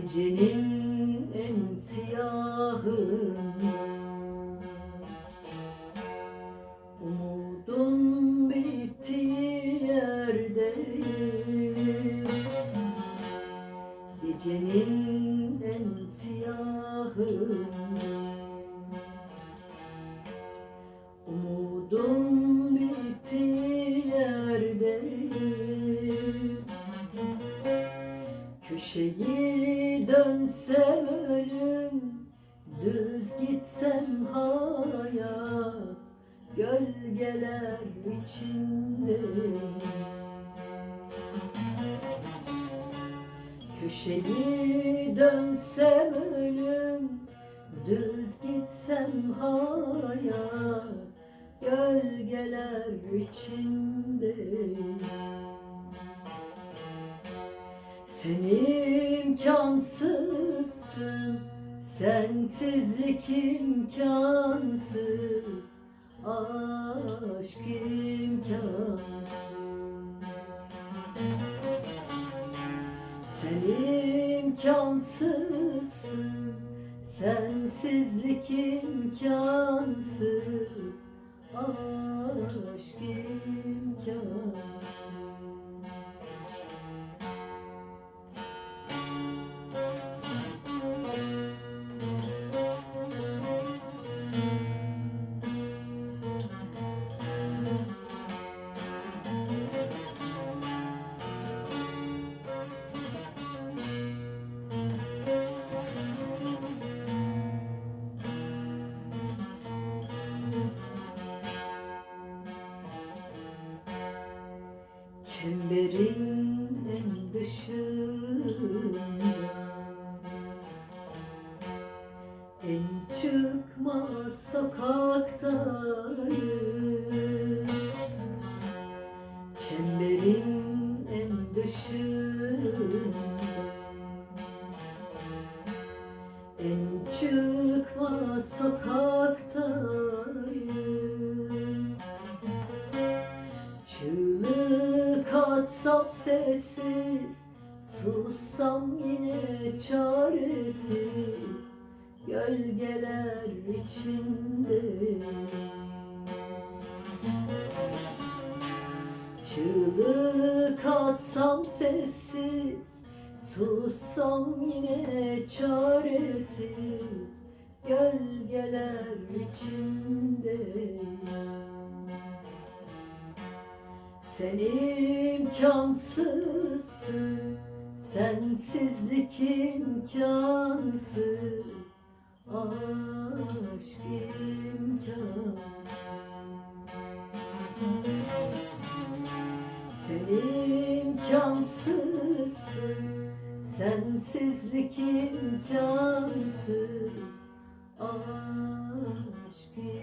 Gecenin en siyahında Umudun bittiği yerdeyim Gecenin en siyahında Umudun bittiği yerdeyim Köşeyi dönsem ölüm Düz gitsem hayat Gölgeler içinde. Köşeyi dönsem ölüm Düz gitsem hayat Gölgeler içinde. Sen imkansızsın, sensizlik imkansız, aşk imkansız. Sen imkansızsın, sensizlik imkansız, aşk imkansız. Çemberin en dışında. En çıkmaz sokaktayım sessiz. Sussam yine çaresiz. Gölgeler içinde. Çığlık atsam sessiz. Sussam yine çaresiz. Gölgeler içinde sen imkansızsın, sensizlik imkansız, aşk imkansız. Sen imkansızsın, sensizlik imkansız, aşk imkansız.